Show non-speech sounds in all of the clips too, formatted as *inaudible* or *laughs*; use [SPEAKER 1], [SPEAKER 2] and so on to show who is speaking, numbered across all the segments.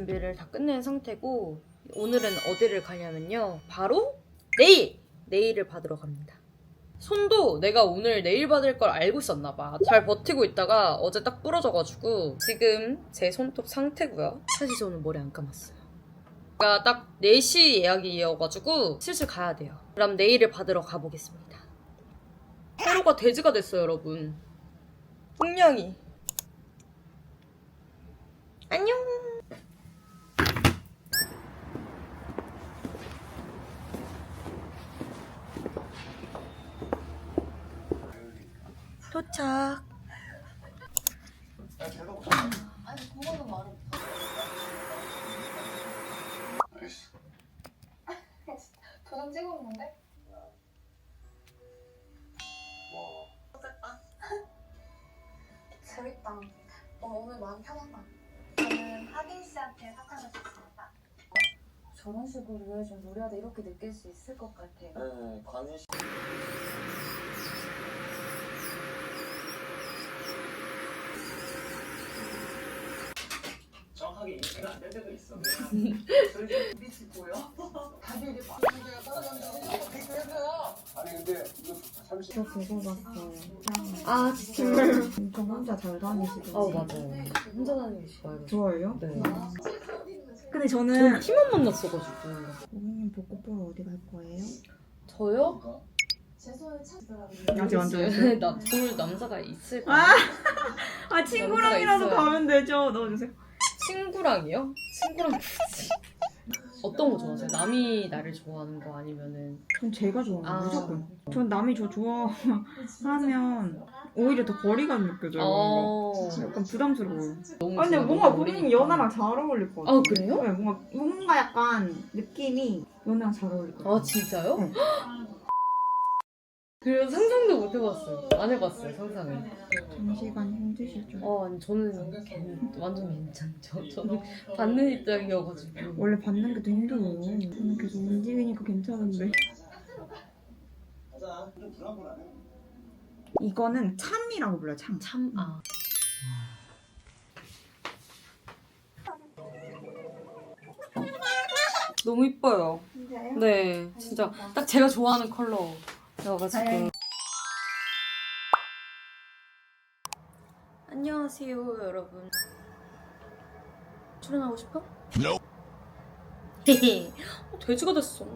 [SPEAKER 1] 준비를 다 끝낸 상태고 오늘은 어디를 가냐면요. 바로 내일! 내일을 받으러 갑니다. 손도 내가 오늘 내일 받을 걸 알고 있었나 봐. 잘 버티고 있다가 어제 딱 부러져가지고 지금 제 손톱 상태고요. 사실 저 오늘 머리 안 감았어요. 제가 딱 4시 예약이어가지고 슬슬 가야 돼요. 그럼 내일을 받으러 가보겠습니다. 하루가 돼지가 됐어요, 여러분. 풍냥이. 안녕. 도착.
[SPEAKER 2] 도장 찍었는데? 재밌다. 어, 오늘 마음 편하다. 저는 하빈 씨한테 사탕을 줬습니다.
[SPEAKER 3] 저런 식으로 해좀 노래하다 이렇게 느낄 수 있을 것 같아.
[SPEAKER 4] 네, 씨. 정확하게 인지가 안 될 때도 있어.
[SPEAKER 5] 미치 보여? 다들 이제 문제가 떨어졌는데 아니 근데 이거 30.
[SPEAKER 6] 저 그거 봤어요.
[SPEAKER 1] 아, 진짜.
[SPEAKER 6] 진짜 혼자 잘 다니시던데.
[SPEAKER 1] 어, 맞아요. 혼자 다니기.
[SPEAKER 6] 좋아요?
[SPEAKER 1] 네.
[SPEAKER 6] 근데
[SPEAKER 1] 저
[SPEAKER 6] 저는
[SPEAKER 1] 팀원 만났어가지고.
[SPEAKER 6] 고객님 벚꽃 보러 어디 갈 거예요?
[SPEAKER 1] 저요?
[SPEAKER 2] 제 손을 찾더라고요.
[SPEAKER 6] 아직 안
[SPEAKER 1] 네,
[SPEAKER 6] 정했어요?
[SPEAKER 1] 나 좋을 남자가 있을
[SPEAKER 6] 아!
[SPEAKER 1] 거예요.
[SPEAKER 6] 아 친구랑이라도
[SPEAKER 1] 있어요.
[SPEAKER 6] 가면 되죠. 넣어주세요.
[SPEAKER 1] 친구랑이요? 친구랑 굳이. 어떤 거 좋아하세요? 남이 나를 좋아하는 거 아니면은
[SPEAKER 6] 전 제가 좋아요.
[SPEAKER 1] 아.
[SPEAKER 6] 무조건. 전 남이 저 좋아하면 오히려 더 거리감 느껴져요.
[SPEAKER 1] 어.
[SPEAKER 6] 약간 부담스러워요.
[SPEAKER 1] 너무
[SPEAKER 6] 아 근데 뭔가
[SPEAKER 1] 어리니까.
[SPEAKER 6] 연하랑 잘 어울릴 것 같아요.
[SPEAKER 1] 아, 그래요?
[SPEAKER 6] 네, 뭔가 뭔가 약간 느낌이 연하랑 잘 어울릴 것 같아요.
[SPEAKER 1] 아 진짜요?
[SPEAKER 6] 네. *laughs*
[SPEAKER 1] 그래서 상상도 못 해봤어요. 안 해봤어요 상상을.
[SPEAKER 6] 장시간 힘드시죠?
[SPEAKER 1] 어 아니 저는 괜- 완전 괜찮죠. *laughs* 저는 받는 입장이어가지고.
[SPEAKER 6] 원래 받는 게 더 힘들어요. 저는 계속 움직이니까 괜찮은데. 이거는 참이라고 불러요. 참.
[SPEAKER 1] 참 아. 너무 이뻐요.
[SPEAKER 6] 진짜요?
[SPEAKER 1] 네, 진짜 딱 제가 좋아하는 컬러 여가지고. 안녕하세요, 여러분. 출연하고 싶어? 헤헤. *laughs* 어, 돼지가 됐어.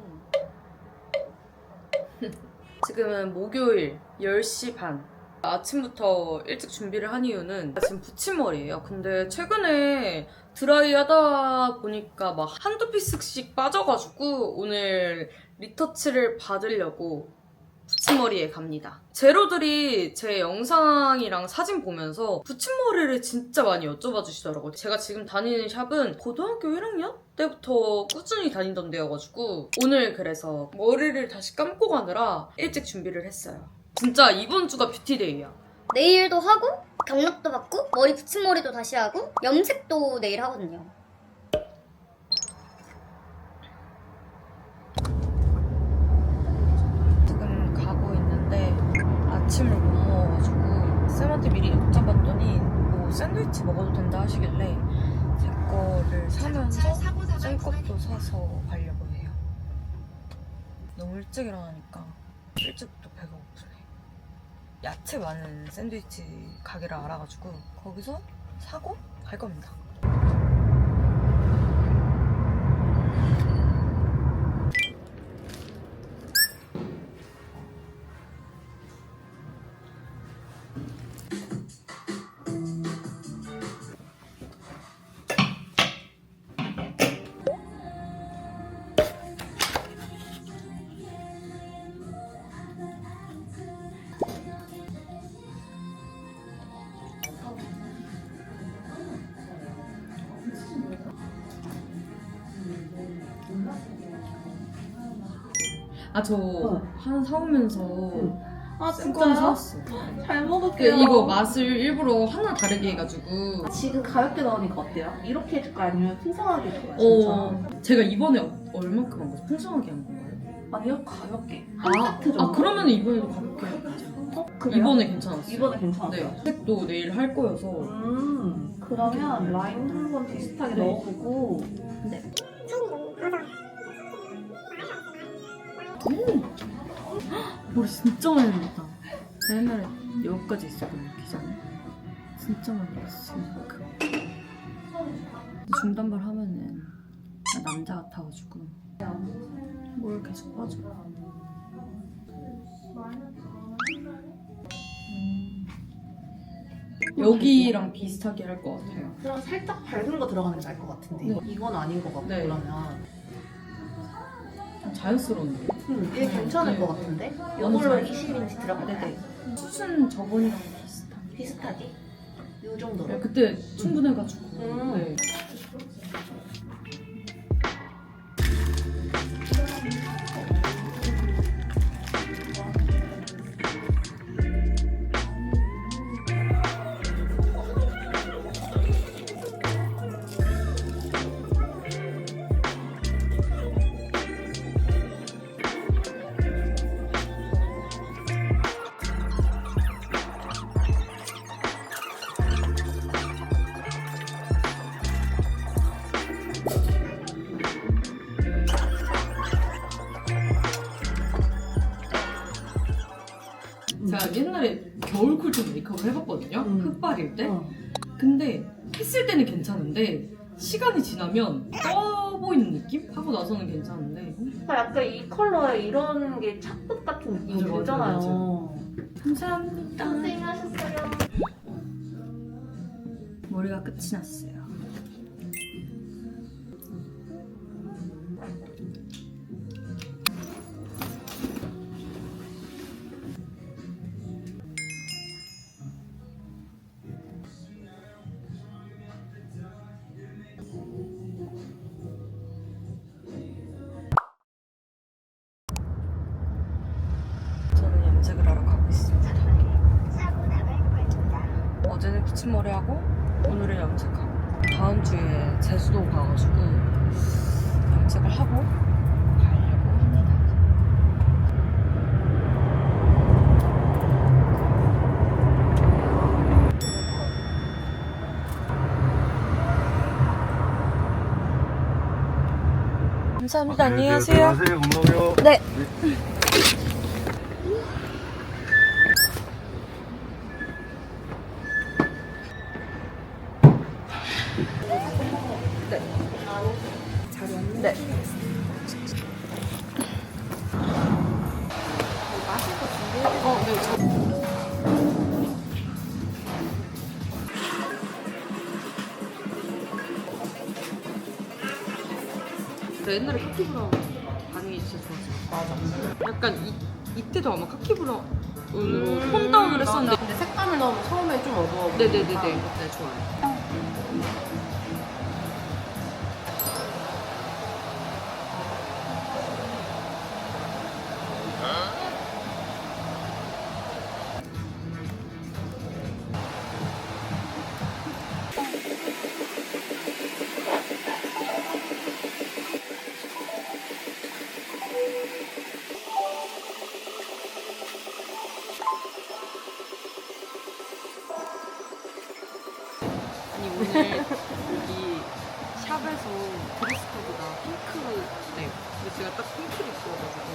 [SPEAKER 1] *laughs* 지금은 목요일 10시 반. 아침부터 일찍 준비를 한 이유는 지금 붙임머리예요. 근데 최근에 드라이 하다 보니까 막 한두 피스씩 빠져가지고 오늘 리터치를 받으려고 붙임머리에 갑니다. 제로들이 제 영상이랑 사진 보면서 붙임머리를 진짜 많이 여쭤봐 주시더라고요. 제가 지금 다니는 샵은 고등학교 1학년 때부터 꾸준히 다니던 데여가지고 오늘 그래서 머리를 다시 감고 가느라 일찍 준비를 했어요. 진짜 이번 주가 뷰티데이야.
[SPEAKER 7] 네일도 하고 경락도 받고 머리 붙임머리도 다시 하고 염색도 내일 하거든요.
[SPEAKER 1] 지금 가고 있는데 아침을 못 먹어가지고 쌤한테 미리 여쭤봤더니 뭐 샌드위치 먹어도 된다 하시길래 제 거를 사면서 쌤 것도 사서 가려고 해요. 너무 일찍 일어나니까 일찍부터 배가 고프네. 야채 많은 샌드위치 가게를 알아가지고 거기서 사고 갈 겁니다. 아저 하나 사오면서
[SPEAKER 6] 아
[SPEAKER 1] 습관 사왔어. 잘그
[SPEAKER 6] 먹을게요.
[SPEAKER 1] 이거 맛을 일부러 하나 다르게 해가지고
[SPEAKER 8] 지금 가볍게 나오니까 어때요? 이렇게 해줄까 아니면 풍성하게 해줄까요? 진짜?
[SPEAKER 1] 어 제가 이번에 어- 얼마큼 한 거죠? 풍성하게 한 건가요?
[SPEAKER 8] 아니요 가볍게
[SPEAKER 1] 아,
[SPEAKER 8] 한 세트 정도
[SPEAKER 1] 아 그러면 이번에도 가볍게 해야죠.
[SPEAKER 8] 어? 그래요?
[SPEAKER 1] 이번에 괜찮았어요.
[SPEAKER 8] 이번에 괜찮았어요.
[SPEAKER 1] 네. 색도 내일 할 거여서
[SPEAKER 8] 음, 그러면 라인 한번 비슷하게 넣어보고
[SPEAKER 6] 머리 진짜 많이 밀렸다. 나 옛날에 여기까지 있었거든, 기장에. 진짜 많이 밀렸어, 이만큼. 중단발 하면은 나 남자 같아가지고 뭘 계속 빠져.
[SPEAKER 1] 여기랑 비슷하게 할 것 같아요.
[SPEAKER 8] 그럼 살짝 밝은 거 들어가는 게 나을 것 같은데
[SPEAKER 1] 네.
[SPEAKER 8] 이건 아닌 것 같고
[SPEAKER 1] 네.
[SPEAKER 8] 그러면
[SPEAKER 1] 자연스러운데.
[SPEAKER 8] 음, 이게 괜찮을
[SPEAKER 1] 네.
[SPEAKER 8] 것 같은데 이걸로
[SPEAKER 1] 잘-
[SPEAKER 8] 20인치 들어갈까요?
[SPEAKER 1] 네네. 수순 저번이랑 비슷한.
[SPEAKER 8] 비슷하게 이 정도로
[SPEAKER 1] 네, 그때 충분해가지고.
[SPEAKER 8] 음.
[SPEAKER 1] 18일 때?
[SPEAKER 8] 어.
[SPEAKER 1] 근데 했을 때는 괜찮은데 시간이 지나면 떠 보이는 느낌? 하고 나서는 괜찮은데
[SPEAKER 8] 그러니까 약간 이 컬러에 이런 게 착붙 같은 느낌이
[SPEAKER 1] 맞아, 맞아,
[SPEAKER 8] 들잖아요.
[SPEAKER 1] 감사합니다
[SPEAKER 8] 고생하셨어요.
[SPEAKER 6] 머리가 끝이 났어요
[SPEAKER 1] 염색을 하러 가고 있습니다. 어제는 붙임머리 하고 오늘은 염색하고 다음 주에 제주도 가가지고 염색을 하고 가려고 합니다. 감사합니다. 안녕히 가세요.
[SPEAKER 5] 안녕하세요.
[SPEAKER 1] 네. 네. 어, 네. 저... 나 옛날에 카키 브라운 반응이 진짜 좋았어. 맞아. 약간 이, 이때도 아마 카키 브라운으로 톤 다운을 했었는데.
[SPEAKER 8] 근데 색감을 넣으면 처음에 좀 어두워.
[SPEAKER 1] 네네네네. 네, 좋아요. 오늘 여기 샵에서 드레스 코드가 핑크네. 근데 제가 딱 핑크를 입고 와가지고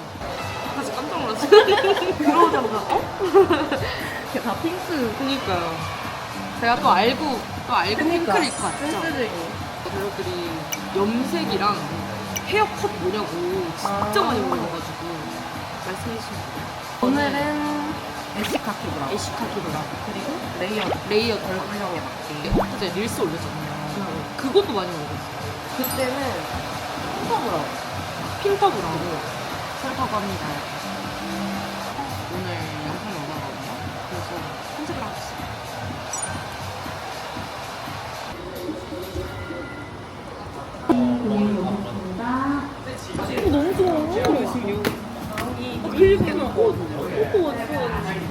[SPEAKER 1] 사실 깜짝 놀랐어요.
[SPEAKER 8] 들어오자마자 어?
[SPEAKER 1] 다 핑크. 그니까요. 제가 또 알고 또 알고
[SPEAKER 8] 그니까.
[SPEAKER 1] 핑크를 입고 왔죠. 배우들이 염색이랑 헤어 컷 뭐냐고 진짜 많이 물어봐가지고 말씀해 주시면 돼요.
[SPEAKER 8] 오늘은 애쉬카키 브라운 그리고 레이어
[SPEAKER 1] 레이어 덜
[SPEAKER 8] 컬러에 맞게
[SPEAKER 1] 어제 릴스 올렸잖아요. 그것도 많이 먹었어요.
[SPEAKER 8] 그때는 핑크 브라운
[SPEAKER 1] 설파고 합니다. 오늘 영상이 올라가거든요. 그래서 편집을 하고 있어요.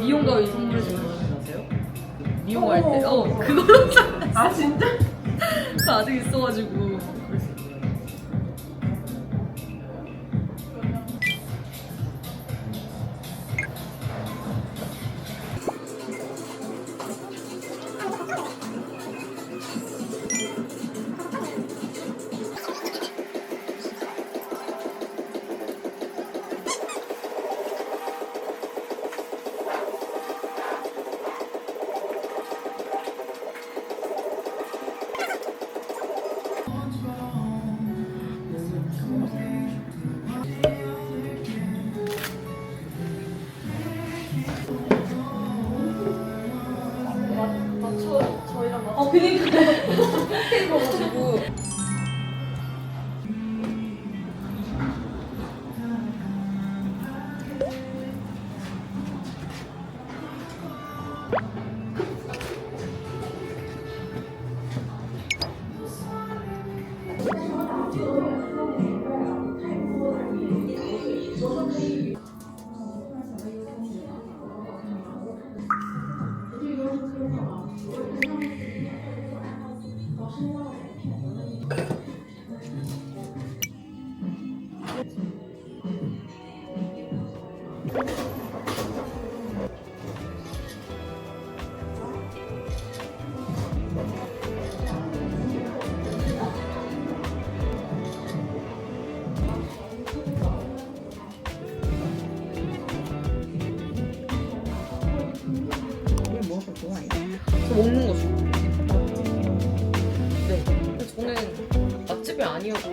[SPEAKER 1] 미용 가위 선물해 주는 거 아세요? 미용할 때. 어, 그걸로 *laughs* 아, 진짜? 그 아직 있어가지고. 먹는 거 좋아해요. 네. 저는 맛집이 아니어도